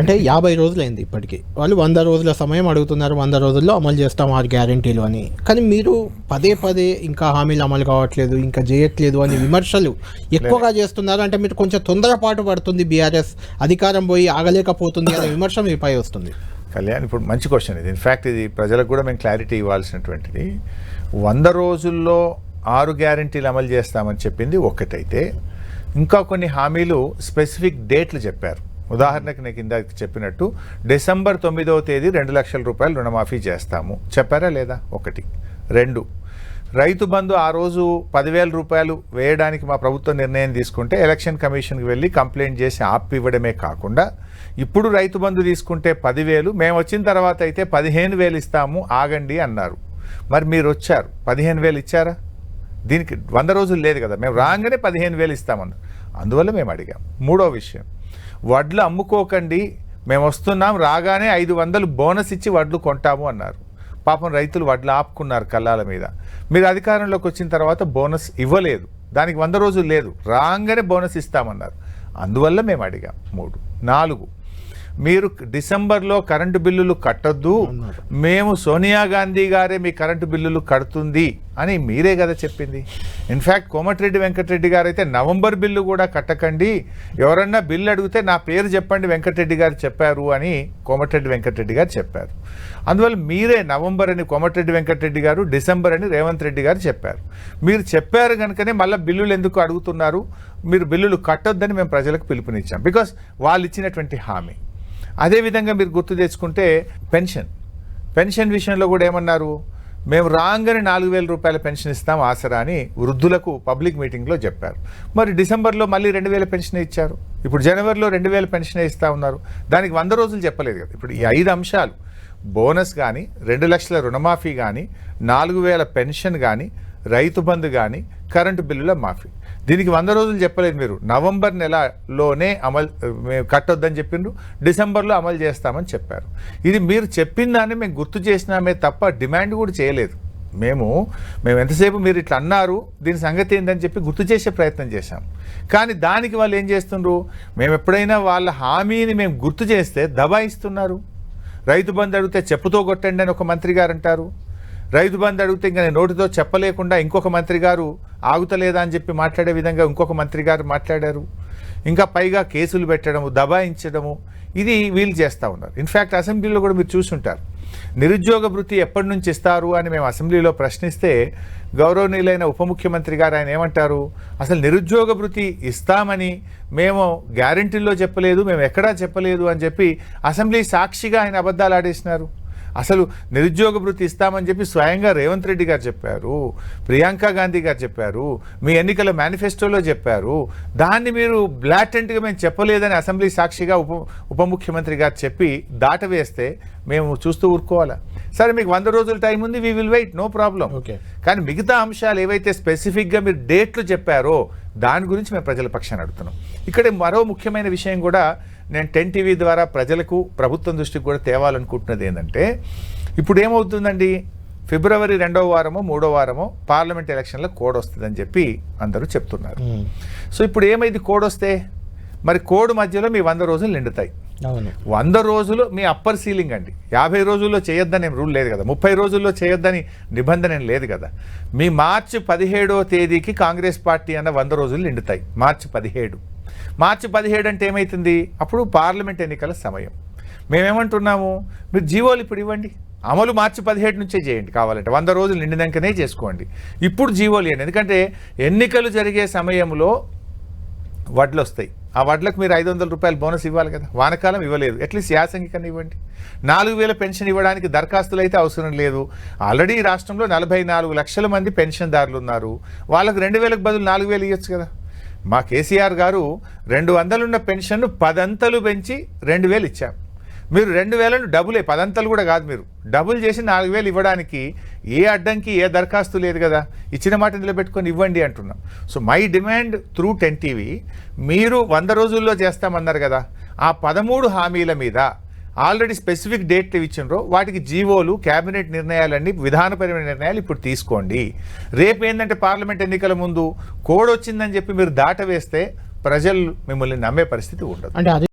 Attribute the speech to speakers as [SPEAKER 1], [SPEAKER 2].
[SPEAKER 1] అంటే యాభై రోజులైంది ఇప్పటికి. వాళ్ళు వంద రోజుల సమయం అడుగుతున్నారు వంద రోజుల్లో అమలు చేస్తాం ఆరు గ్యారంటీలు అని. కానీ మీరు పదే పదే ఇంకా హామీలు అమలు కావట్లేదు ఇంకా చేయట్లేదు అని విమర్శలు ఎక్కువగా చేస్తున్నారు. అంటే మీరు కొంచెం తొందరపాటు పడుతుంది బీఆర్ఎస్ అధికారం పోయి ఆగలేకపోతుంది అనే విమర్శ మీపై వస్తుంది.
[SPEAKER 2] కళ్యాణ్ ఇప్పుడు మంచి క్వశ్చన్ ఇది. ఇన్ఫ్యాక్ట్ ఇది ప్రజలకు కూడా మేము క్లారిటీ ఇవ్వాల్సినటువంటిది. వంద రోజుల్లో ఆరు గ్యారంటీలు అమలు చేస్తామని చెప్పింది ఒక్కటైతే. ఇంకా కొన్ని హామీలు స్పెసిఫిక్ డేట్లు చెప్పారు. ఉదాహరణకు నేను ఇందాక చెప్పినట్టు డిసెంబర్ తొమ్మిదవ తేదీ రెండు లక్షల రూపాయలు రుణమాఫీ చేస్తాము. చెప్పారా లేదా? ఒకటి. రెండు. రైతు బంధు ఆ రోజు పదివేల రూపాయలు వేయడానికి మా ప్రభుత్వం నిర్ణయం తీసుకుంటే ఎలక్షన్ కమిషన్కి వెళ్ళి కంప్లైంట్ చేసి ఆపి ఇవ్వడమే కాకుండా ఇప్పుడు రైతు బంధు తీసుకుంటే పదివేలు మేము వచ్చిన తర్వాత అయితే పదిహేను వేలు ఇస్తాము ఆగండి అన్నారు. మరి మీరు వచ్చారు పదిహేను వేలు ఇచ్చారా? దీనికి వంద రోజులు లేదు కదా. మేము రాగానే పదిహేను వేలు ఇస్తామన్నారు. అందువల్ల మేము అడిగాం. మూడో విషయం. వడ్లు అమ్ముకోకండి మేము వస్తున్నాం రాగానే ఐదు వందలు బోనస్ ఇచ్చి వడ్లు కొంటాము అన్నారు. పాపం రైతులు వడ్లు ఆపుకున్నారు కళ్ళాల మీద. మీరు అధికారంలోకి వచ్చిన తర్వాత బోనస్ ఇవ్వలేదు. దానికి వంద రోజులు లేదు. రాగానే బోనస్ ఇస్తామన్నారు. అందువల్ల మేము అడిగాం. మూడు. నాలుగు. మీరు డిసెంబర్లో కరెంటు బిల్లులు కట్టొద్దు. మేము సోనియా గాంధీ గారే మీ కరెంటు బిల్లులు కడుతుంది అని మీరే కదా చెప్పింది. ఇన్ఫ్యాక్ట్ కోమటిరెడ్డి వెంకటరెడ్డి గారు అయితే నవంబర్ బిల్లు కూడా కట్టకండి. ఎవరన్నా బిల్లు అడిగితే నా పేరు చెప్పండి వెంకటరెడ్డి గారు చెప్పారు అని కోమటిరెడ్డి వెంకటరెడ్డి గారు చెప్పారు. అందువల్ల మీరే నవంబర్ అని కోమటిరెడ్డి వెంకటరెడ్డి గారు డిసెంబర్ అని రేవంత్ రెడ్డి గారు చెప్పారు. మీరు చెప్పారు కనుకనే మళ్ళీ బిల్లులు ఎందుకు అడుగుతున్నారు? మీరు బిల్లులు కట్టొద్దని మేము ప్రజలకు పిలుపునిచ్చాం. బికాస్ వాళ్ళు ఇచ్చినటువంటి హామీ. అదేవిధంగా మీరు గుర్తు తెచ్చుకుంటే పెన్షన్. పెన్షన్ విషయంలో కూడా ఏమన్నారు? మేము రాగానే నాలుగు వేల రూపాయల పెన్షన్ ఇస్తాం ఆసరా అని వృద్ధులకు పబ్లిక్ మీటింగ్లో చెప్పారు. మరి డిసెంబర్లో మళ్ళీ రెండు వేల పెన్షన్ ఇచ్చారు. ఇప్పుడు జనవరిలో రెండు వేల పెన్షన్ ఇస్తా ఉన్నారు. దానికి వంద రోజులు చెప్పలేదు కదా. ఇప్పుడు ఈ ఐదు అంశాలు బోనస్ కానీ రెండు లక్షల రుణమాఫీ కానీ నాలుగు వేల పెన్షన్ కానీ రైతు బంధు కానీ కరెంటు బిల్లుల మాఫీ. దీనికి వంద రోజులు చెప్పలేదు మీరు. నవంబర్ నెలలోనే అమలు మేము కట్టొద్దని చెప్పిండ్రు. డిసెంబర్లో అమలు చేస్తామని చెప్పారు. ఇది మీరు చెప్పిన దాన్ని మేము గుర్తు చేసినామే తప్ప డిమాండ్ కూడా చేయలేదు. మేము మేము ఎంతసేపు మీరు ఇట్లా అన్నారు దీని సంగతి ఏందని చెప్పి గుర్తు చేసే ప్రయత్నం చేశాం. కానీ దానికి వాళ్ళు ఏం చేస్తుండ్రు? మేము ఎప్పుడైనా వాళ్ళ హామీని మేము గుర్తు చేస్తే దబాయిస్తున్నారు. రైతు బంధు అడిగితే చెప్పుతో కొట్టండి అని ఒక మంత్రి గారు అంటారు. రైతు బంధు అడిగితే ఇంకా నేను నోటితో చెప్పలేకుండా ఇంకొక మంత్రి గారు ఆగుతలేదా అని చెప్పి మాట్లాడే విధంగా ఇంకొక మంత్రి గారు మాట్లాడారు. ఇంకా పైగా కేసులు పెట్టడము దబాయించడము ఇది వీళ్ళు చేస్తూ ఉన్నారు. ఇన్ఫ్యాక్ట్ అసెంబ్లీలో కూడా మీరు చూసుంటారు. నిరుద్యోగ వృత్తి ఎప్పటి నుంచి ఇస్తారు అని మేము అసెంబ్లీలో ప్రశ్నిస్తే గౌరవనీయులైన ఉప ముఖ్యమంత్రి గారు ఆయన ఏమంటారు? అసలు నిరుద్యోగ వృత్తి ఇస్తామని మేము గ్యారంటీల్లో చెప్పలేదు మేము ఎక్కడా చెప్పలేదు అని చెప్పి అసెంబ్లీ సాక్షిగా ఆయన అబద్ధాలు ఆడేసినారు. అసలు నిరుద్యోగ వృత్తి ఇస్తామని చెప్పి స్వయంగా రేవంత్ రెడ్డి గారు చెప్పారు ప్రియాంక గాంధీ గారు చెప్పారు మీ ఎన్నికల మేనిఫెస్టోలో చెప్పారు. దాన్ని మీరు బ్లాటెంట్గా మేము చెప్పలేదని అసెంబ్లీ సాక్షిగా ఉప ఉప ముఖ్యమంత్రి గారు చెప్పి దాటవేస్తే మేము చూస్తూ ఊరుకోవాలా? సరే మీకు వంద రోజుల టైం ఉంది we will wait no problem. కానీ మిగతా అంశాలు ఏవైతే స్పెసిఫిక్గా మీరు డేట్లు చెప్పారో దాని గురించి మేము ప్రజల పక్షాన్ని అడుగుతున్నాం. ఇక్కడ మరో ముఖ్యమైన విషయం కూడా నేను టెన్ టీవీ ద్వారా ప్రజలకు ప్రభుత్వం దృష్టికి కూడా తేవాలనుకుంటున్నది ఏంటంటే ఇప్పుడు ఏమవుతుందండి? ఫిబ్రవరి రెండవ వారమో మూడో వారమో పార్లమెంట్ ఎలక్షన్లో కోడ్ వస్తుందని చెప్పి అందరూ చెప్తున్నారు. సో ఇప్పుడు ఏమైంది కోడ్ వస్తే? మరి కోడ్ మధ్యలో మీ వంద రోజులు నిండుతాయి. వంద రోజులు మీ అప్పర్ సీలింగ్ అండి. యాభై రోజుల్లో చేయొద్దని రూల్ లేదు కదా. ముప్పై రోజుల్లో చేయొద్దని నిబంధన లేదు కదా. మీ మార్చి పదిహేడవ తేదీకి కాంగ్రెస్ పార్టీ అన్న వంద రోజులు నిండుతాయి. మార్చి పదిహేడు. మార్చి పదిహేడు అంటే ఏమవుతుంది అప్పుడు పార్లమెంట్ ఎన్నికల సమయం. మేమేమంటున్నాము? మీరు జీవోలు ఇప్పుడు ఇవ్వండి. అమలు మార్చి పదిహేడు నుంచే చేయండి కావాలంటే. వంద రోజులు నిండినాకనే చేసుకోండి. ఇప్పుడు జీవోలు ఇవ్వండి. ఎందుకంటే ఎన్నికలు జరిగే సమయంలో వడ్లు వస్తాయి ఆ వడ్లకు మీరు ఐదు వందల రూపాయలు బోనస్ ఇవ్వాలి కదా. వానకాలం ఇవ్వలేదు. అట్లీస్ట్ యాసంగి కన్నా ఇవ్వండి. నాలుగు వేల పెన్షన్ ఇవ్వడానికి దరఖాస్తులు అయితే అవసరం లేదు. ఆల్రెడీ రాష్ట్రంలో నలభై నాలుగు లక్షల మంది పెన్షన్దారులు ఉన్నారు. వాళ్ళకు రెండు వేలకు బదులు నాలుగు వేలు ఇవ్వచ్చు కదా. మా కేసీఆర్ గారు రెండు వందలున్న పెన్షన్ను పదంతలు పెంచి రెండు వేలు ఇచ్చాం మీరు రెండు వేలను డబులే పదంతలు కూడా కాదు మీరు. డబుల్ చేసి నాలుగు వేలు ఇవ్వడానికి ఏ అడ్డంకి ఏ దరఖాస్తు లేదు కదా. ఇచ్చిన మాట నిలబెట్టుకొని ఇవ్వండి అంటున్నాం. So my demand through ten TV మీరు వంద రోజుల్లో చేస్తామన్నారు కదా. ఆ పదమూడు హామీల మీద ఆల్రెడీ స్పెసిఫిక్ డేట్లు ఇచ్చిండ్రో వాటికి జీవోలు కేబినెట్ నిర్ణయాలన్నీ విధానపరమైన నిర్ణయాలు ఇప్పుడు తీసుకోండి. రేపు ఏంటంటే పార్లమెంట్ ఎన్నికల ముందు కోడ్ వచ్చిందని చెప్పి మీరు దాటవేస్తే ప్రజలు మిమ్మల్ని నమ్మే పరిస్థితి ఉండదు.
[SPEAKER 1] అంటే